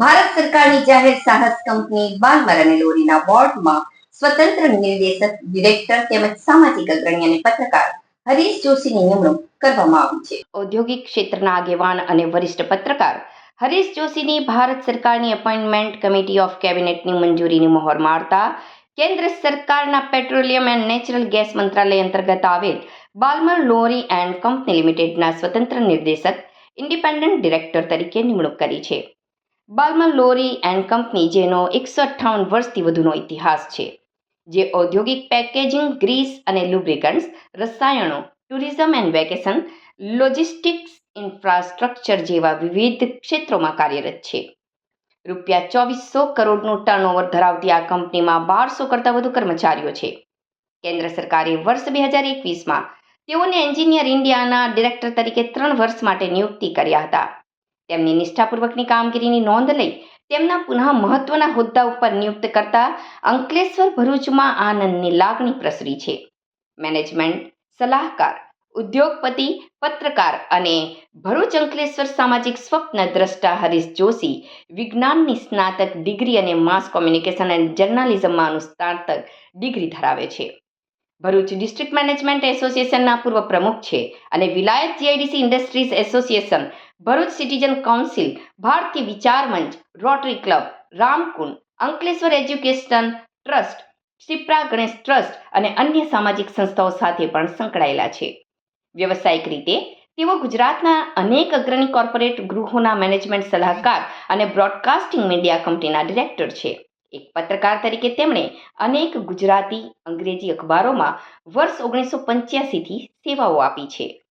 ભારત સરકારની જાહેર સાહસ કંપની બાલમર અને લોરીના બોર્ડમાં સ્વતંત્ર નિર્દેશક, ડિરેક્ટર તેમજ સામાજિક અગ્રણી અને પત્રકાર હરીશ જોશીની નિમણૂક કરવામાં આવી છે. ઔદ્યોગિક ક્ષેત્રના આગેવાન અને વરિષ્ઠ પત્રકાર હરીશ જોશીની ભારત સરકારની એપોઇન્ટમેન્ટ કમિટી ઓફ કેબિનેટની મંજૂરીની મહોર મારતા કેન્દ્ર સરકારના પેટ્રોલિયમ એન્ડ નેચરલ ગેસ મંત્રાલય અંતર્ગત આવેલ બાલમર લોરી એન્ડ કંપની લિમિટેડના સ્વતંત્ર નિર્દેશક, ઇન્ડિપેન્ડન્ટ ડિરેક્ટર તરીકે નિમણૂક કરી છે. બાલમર લોરી એન્ડ કંપની, જેનો એકસો અઠ્ઠાવન વર્ષથી વધુનો ઇતિહાસ છે, જે ઔદ્યોગિક પેકેજિંગ, ગ્રીસ અને લુબ્રિકન્ટ્સ, રસાયણો, tourism and vacation, logistics, infrastructure જેવા વિવિધ ક્ષેત્રોમાં કાર્યરત છે. રૂપિયા ચોવીસો કરોડનું ટર્નઓવર ધરાવતી આ કંપનીમાં બારસો કરતાં વધુ કર્મચારીઓ છે. કેન્દ્ર સરકારે વર્ષ બે હજાર એકવીસમાં તેઓને એન્જિનિયર ઇન્ડિયાના ડિરેક્ટર તરીકે ત્રણ વર્ષ માટે નિયુક્તિ કર્યા હતા. તેમની નિષ્ઠાપૂર્વકની કામગીરીની નોંધ લઈ તેમના પુનઃ મહત્વના હોદ્દા ઉપર નિયુક્ત કરતા અંકલેશ્વર ભરૂચમાં આનંદની લાગણી પ્રસરી છે. મેનેજમેન્ટ, સલાહકાર, ઉદ્યોગપતિ, પત્રકાર અને ભરૂચ અંકલેશ્વર સામાજિક સ્વપ્ન દ્રષ્ટા હરીશ જોશી વિજ્ઞાનની સ્નાતક ડિગ્રી અને માસ કોમ્યુનિકેશન એન્ડ જર્નાલિઝમમાં સ્નાતક ડિગ્રી ધરાવે છે. ભરૂચ ડિસ્ટ્રિક્ટ મેનેજમેન્ટ એસોસિએશનના પૂર્વ પ્રમુખ છે અને Vilayat GIDC industries association Bharuch citizen council, ભારતીય વિચાર મંચ, rotary club, Ramkund, Ankleshwar education trust Shipra Ganesh trust અને અન્ય સામાજિક સંસ્થાઓ સાથે પણ સંકળાયેલા છે. વ્યવસાયિક રીતે, તેઓ ગુજરાતના અનેક અગ્રણી કોર્પોરેટ ગૃહોના મેનેજમેન્ટ સલાહકાર અને બ્રોડકાસ્ટિંગ મીડિયા કંપનીના ડિરેક્ટર છે. એક પત્રકાર તરીકે તેમણે અનેક ગુજરાતી, અંગ્રેજી અખબારોમાં વર્ષ ઓગણીસો પંચ્યાસીથી સેવાઓ આપી છે.